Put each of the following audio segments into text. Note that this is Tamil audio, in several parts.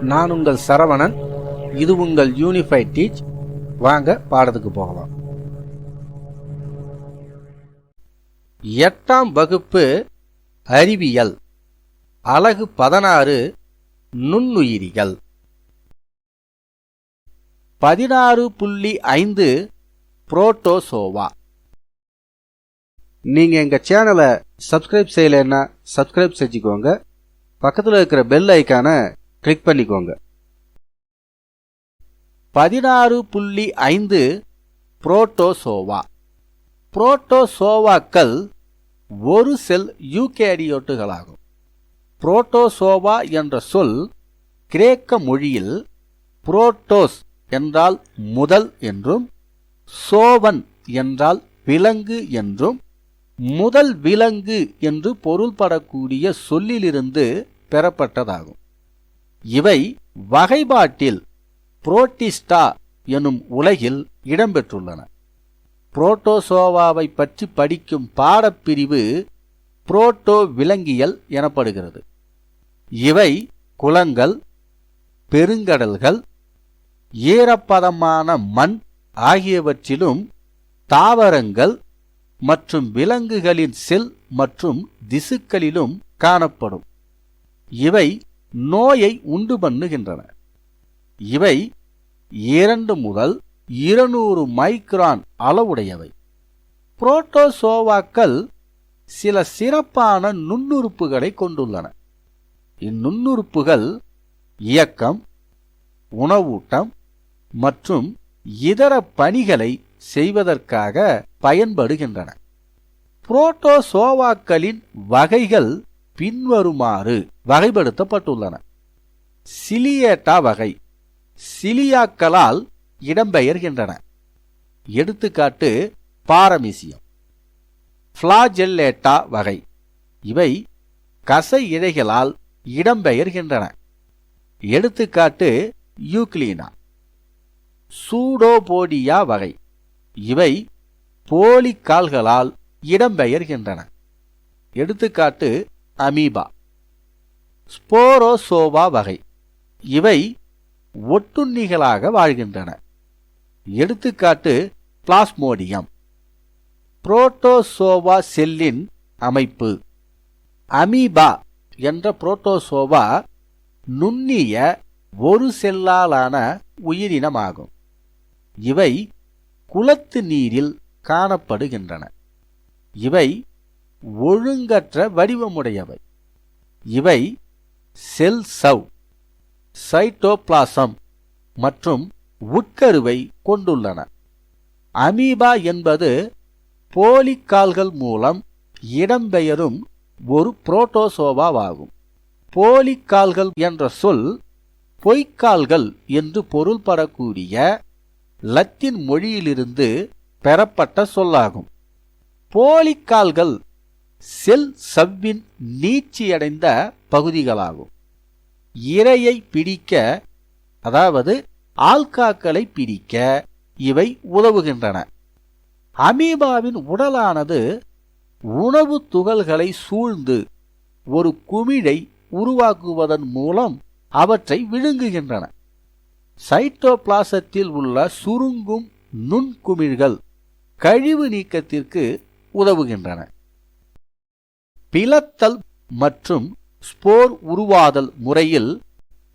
நான் உங்கள் சரவணன். இது உங்கள் யூனிஃபைட் டீச் வாங்க பாடத்துக்கு போகலாம். எட்டாம் வகுப்பு அறிவியல். அலகு பதினாறு நுண்ணுயிரிகள். பதினாறு புள்ளி ஐந்து புரோட்டோசோவா. நீங்கள் எங்கள் சேனலை சப்ஸ்கிரைப் செய்யலைன்னா சப்ஸ்கிரைப் செஞ்சுக்கோங்க. பக்கத்தில் இருக்கிற பெல் ஐக்கானை கிளிக் பண்ணிக்கோங்க. பதினாறு புள்ளி ஐந்து புரோட்டோசோவா. புரோட்டோசோவாக்கள் ஒரு செல் யூகேரியோட்டுகளாகும். புரோட்டோசோவா என்ற சொல் கிரேக்க மொழியில் புரோட்டோஸ் என்றால் முதல் என்றும் சோவன் என்றால் விலங்கு என்றும் முதல் விலங்கு என்று பொருள்படக்கூடிய சொல்லிலிருந்து பெறப்பட்டதாகும். இவை வகைப்பாட்டில் புரோட்டிஸ்டா எனும் உலகில் இடம்பெற்றுள்ளன. புரோட்டோசோவாவை பற்றி படிக்கும் பாடப்பிரிவு புரோட்டோ விலங்கியல் எனப்படுகிறது. இவை குளங்கள் பெருங்கடல்கள் ஈரப்பதமான மண் ஆகியவற்றிலும் தாவரங்கள் மற்றும் விலங்குகளின் செல் மற்றும் திசுக்களிலும் காணப்படும். இவை நோயை உண்டு பண்ணுகின்றன. இவை இரண்டு முதல் இருநூறு மைக்ரான் அளவுடையவை. புரோட்டோசோவாக்கள் சில சிறப்பான நுண்ணுறுப்புகளை கொண்டுள்ளன. இந்நுண்ணுறுப்புகள் இயக்கம் உணவூட்டம் மற்றும் இதர பணிகளை செய்வதற்காக பயன்படுகின்றன. புரோட்டோசோவாக்களின் வகைகள் பின்வருமாறு வகைப்படுத்தப்பட்டுள்ளன. சிலியேட்டா வகை. சிலியாக்களால் இடம்பெயர்கின்றன. எடுத்துக்காட்டு பாரமிசியம். ஃப்ளாஜெல்லேட்டா வகை. இவை கசை இழைகளால் இடம்பெயர்கின்றன. எடுத்துக்காட்டு யூக்ளீனா. சூடோபோடியா வகை. இவை போலிக்கால்களால் இடம்பெயர்கின்றன. எடுத்துக்காட்டு அமீபா. ஸ்போரோசோவா வகை. இவை ஒட்டுண்ணிகளாக வாழ்கின்றன. எடுத்துக்காட்டு பிளாஸ்மோடியம். புரோட்டோசோவா செல்லின் அமைப்பு. அமீபா என்ற புரோட்டோசோவா நுண்ணிய ஒரு செல்லாலான உயிரினமாகும். இவை குளத்து நீரில் காணப்படுகின்றன. இவை ஒழுங்கற்ற வடிவமுடையவை. இவை செல் சவ் சைட்டோபிளாசம் மற்றும் உட்கருவை கொண்டுள்ளன. அமீபா என்பது போலிக்கால்கள் மூலம் இடம்பெயரும் ஒரு புரோட்டோசோவாவாகும். போலிக்கால்கள் என்ற சொல் பொய்க்கால்கள் என்று பொருள்படக்கூடிய லத்தீன் மொழியிலிருந்து பெறப்பட்ட சொல்லாகும். போலிக்கால்கள் செல் சவ்வின் நீட்சியடைந்த பகுதிகளாகும். இரையை பிடிக்க அதாவது ஆல்காக்களை பிடிக்க இவை உதவுகின்றன. அமீபாவின் உடலானது உணவு துகள்களை சூழ்ந்து ஒரு குமிழை உருவாக்குவதன் மூலம் அவற்றை விழுங்குகின்றன. சைட்டோபிளாசத்தில் உள்ள சுருங்கும் நுண்குமிழ்கள் கழிவு நீக்கத்திற்கு உதவுகின்றன. பிளத்தல் மற்றும் ஸ்போர் உருவாதல் முறையில்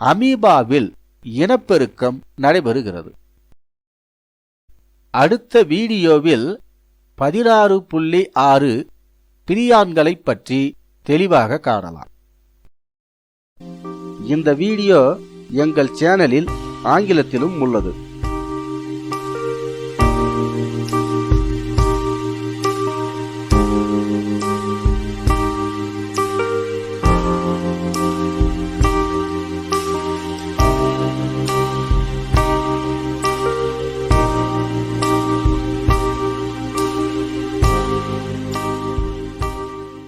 அமீபாவில் இனப்பெருக்கம் நடைபெறுகிறது. அடுத்த வீடியோவில் பதினாறு புள்ளி ஆறு பிரியான்களைப் பற்றி தெளிவாக காணலாம். இந்த வீடியோ எங்கள் சேனலில் ஆங்கிலத்திலும் உள்ளது.